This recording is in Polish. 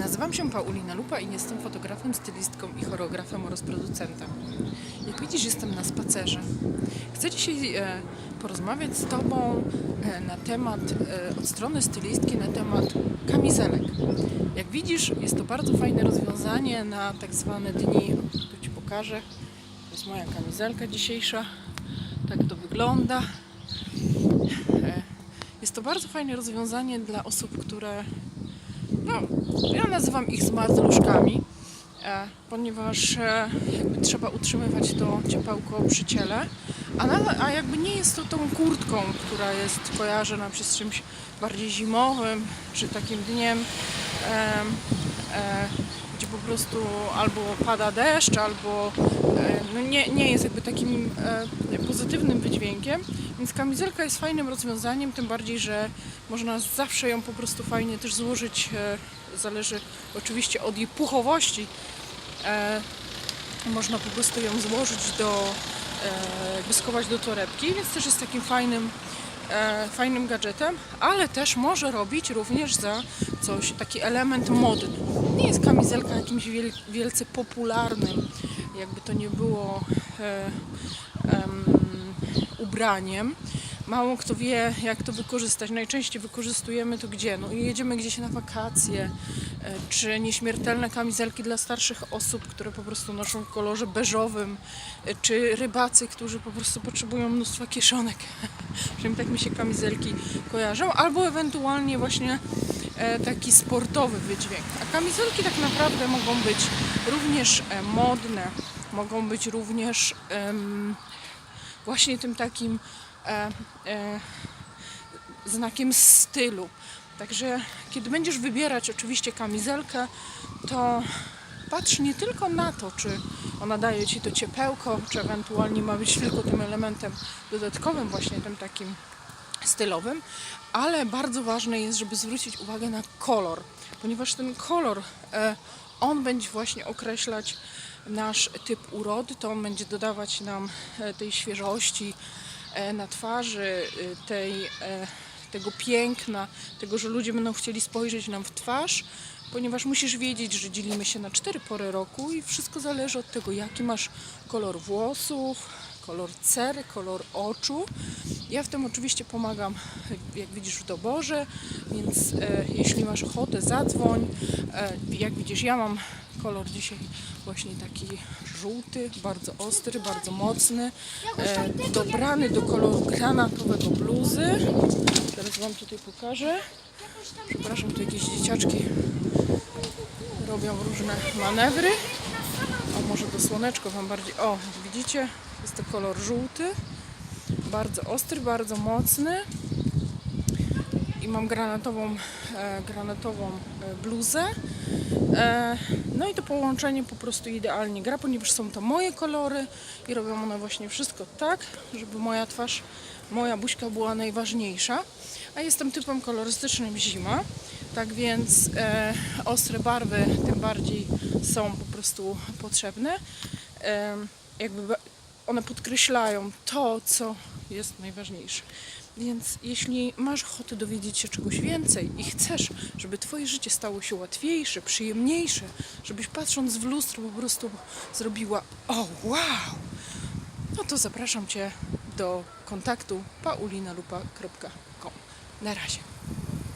Nazywam się Paulina Lupa i jestem fotografem, stylistką i choreografem oraz producentem. Jak widzisz, jestem na spacerze. Chcę dzisiaj e, porozmawiać z Tobą e, na temat, e, od strony stylistki, na temat kamizelek. Jak widzisz, jest to bardzo fajne rozwiązanie na tak zwane dni. Tu Ci pokażę. To jest moja kamizelka dzisiejsza. Tak to wygląda. Jest to bardzo fajne rozwiązanie dla osób, które no, ja nazywam ich zmarzluszkami, e, ponieważ e, trzeba utrzymywać to ciepełko przy ciele, a, na, a jakby nie jest to tą kurtką, która jest kojarzona przez czymś bardziej zimowym, czy takim dniem, em, e, gdzie po prostu albo pada deszcz, albo e, no nie, nie jest jakby takim e, pozytywnym wydźwiękiem, więc kamizelka jest fajnym rozwiązaniem, tym bardziej, że można zawsze ją po prostu fajnie też złożyć, e, zależy oczywiście od jej puchowości, można po prostu ją złożyć do, jakby schować do torebki, więc też jest takim fajnym, fajnym gadżetem, ale też może robić również za coś, taki element modny. Nie jest kamizelka jakimś wiel, wielce popularnym, jakby to nie było e, em, ubraniem. Mało kto wie, jak to wykorzystać. Najczęściej wykorzystujemy to gdzie? No i jedziemy gdzieś na wakacje, e, czy nieśmiertelne kamizelki dla starszych osób, które po prostu noszą w kolorze beżowym, e, czy rybacy, którzy po prostu potrzebują mnóstwa kieszonek. Przynajmniej tak mi się kamizelki kojarzą, albo ewentualnie właśnie e, taki sportowy wydźwięk. A kamizelki tak naprawdę mogą być również modne, mogą być również em, właśnie tym takim e, e, znakiem stylu. Także kiedy będziesz wybierać oczywiście kamizelkę, to patrz nie tylko na to, czy ona daje ci to ciepełko, czy ewentualnie ma być tylko tym elementem dodatkowym, właśnie tym takim stylowym, ale bardzo ważne jest, żeby zwrócić uwagę na kolor, ponieważ ten kolor, e, on będzie właśnie określać nasz typ urody, to on będzie dodawać nam e, tej świeżości na twarzy, e, tej, e, tego piękna, tego, że ludzie będą chcieli spojrzeć nam w twarz, ponieważ musisz wiedzieć, że dzielimy się na cztery pory roku i wszystko zależy od tego, jaki masz kolor włosów, kolor cery, kolor oczu. Ja w tym oczywiście pomagam, jak widzisz, w doborze, więc e, jeśli masz ochotę, zadzwoń. E, jak widzisz, ja mam kolor dzisiaj właśnie taki żółty, bardzo ostry, bardzo mocny, e, dobrany do koloru granatowego bluzy. Teraz Wam tutaj pokażę. Przepraszam, tu jakieś dzieciaczki robią różne manewry. O, może to słoneczko Wam bardziej... O, widzicie? Jest to kolor żółty. Bardzo ostry, bardzo mocny. Mam granatową, e, granatową e, bluzę. E, no i to połączenie po prostu idealnie gra, ponieważ są to moje kolory i robią one właśnie wszystko tak, żeby moja twarz, moja buźka była najważniejsza. A jestem typem kolorystycznym zima, tak więc ostre barwy tym bardziej są po prostu potrzebne. Jakby one podkreślają to, co jest najważniejsze. Więc jeśli masz ochotę dowiedzieć się czegoś więcej i chcesz, żeby Twoje życie stało się łatwiejsze, przyjemniejsze, żebyś patrząc w lustro po prostu zrobiła o wow, no to zapraszam Cię do kontaktu paulinalupa.com. Na razie.